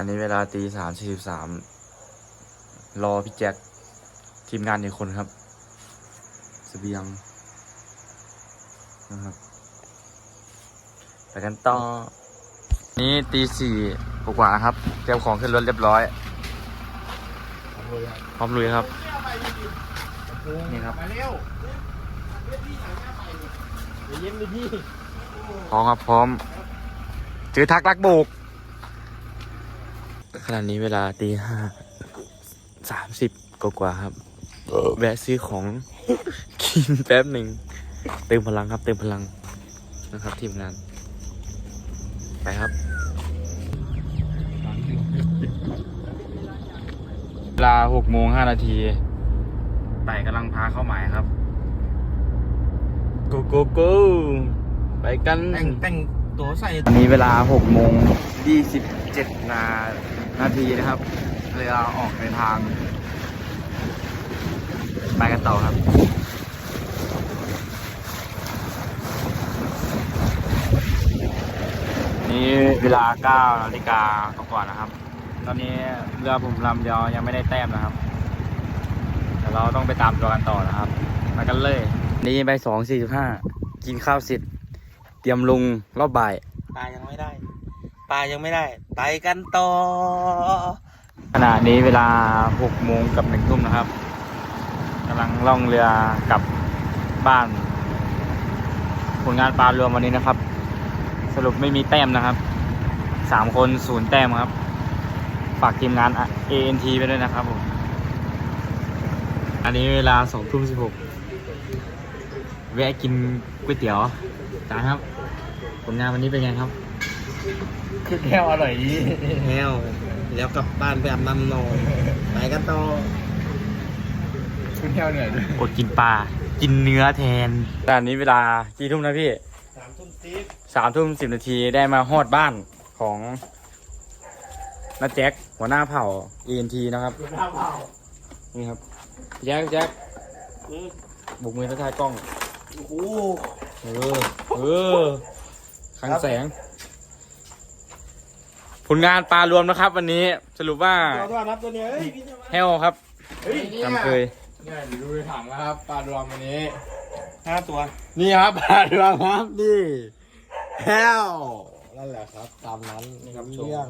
อันนี้เวลาตีสามสี่สิบสามรอพี่แจ็คทีมงานอีกคนครับสเสบียงนะครับไปกันต่อ นี่ตีสี่กว่าครับ เตรียมของขึ้นรถเรียบร้อย พร้อมลุยครับ นี่ครับพร้อมครับพร้อมจือทักรักโบก ณะนี้เวลาตีห้าสามสิบกว่าๆครับ แวะซื้อของกินแป๊บหนึ่งเติมพลังครับเติมพลังนะครับทีมงาน ไปครับเวลาหกโมงห้านาทีไต่กำลังพาเข้าหมายครับโกโกโก้ไปกันแต่งแต่งตัวใส่อันนี้เวลา6โมง27นา นาทีนะครับ เรือออกในทาง ไปกันต่อครับนี่เวลา9นาฬิกาก่อนนะครับ ตอนนี้เรือผมลำเดียวยังไม่ได้แต้มนะครับ แต่เราต้องไปตามตัวกันต่อนะครับ มากันเลย นี่ไปสองสี่สิบห้ากินข้าวเสร็จ เตรียมลงรอบบ่ายปลายังไม่ได้ ปลายังไม่ได้ ไปกันต่อ ขณะนี้เวลา6โมงกับ1ทุ่มนะครับกำลังล่องเรือกลับบ้าน ผลงานปลารวมวันนี้นะครับ สรุปไม่มีแต้มนะครับสามคนศูนย์แต้มครับ ฝากทีมงาน ANT ไปด้วยนะครับผม อันนี้เวลา2ทุ่ม16แวะกินก๋วยเตี๋ยวจ้าครับ ผลงานวันนี้เป็นไงครับ คือแก้วอร่อยดีแก้วแล้วกลับบ้านไปอาบน้ำนอนไปกันต่อคือแก้วเหนื่อยด้วยอดกินปลา กินเนื้อแทนแต่อันนี้เวลากี่ทุ่มนะพี่สามทุ่มสิบสามทุ่มสิบนาทีได้มาฮอดบ้านของน้าแจ็คหัวหน้าเผ่า ENT นะครับดูหน้าเปล่านี่ครับ แจ็คแจ็คอืมบุกมือทักทายกล้อง โอ้โห เออ เออคลังแสง ผลงานปลารวมนะครับ วันนี้สรุปว่าตัวตัวนับตัวเนี้ยเฮ้ยพี่จะมาแฮวครับเฮ้ยเนี่ยจำเคยเนี่ยเดี๋ยวดูในถังนะครับปลารวมวันนี้ ห้าตัวนี่ครับปลารวมครับนี่แฮวนั่นแหละครับ ตามนั้นนี่ครับเรื่อง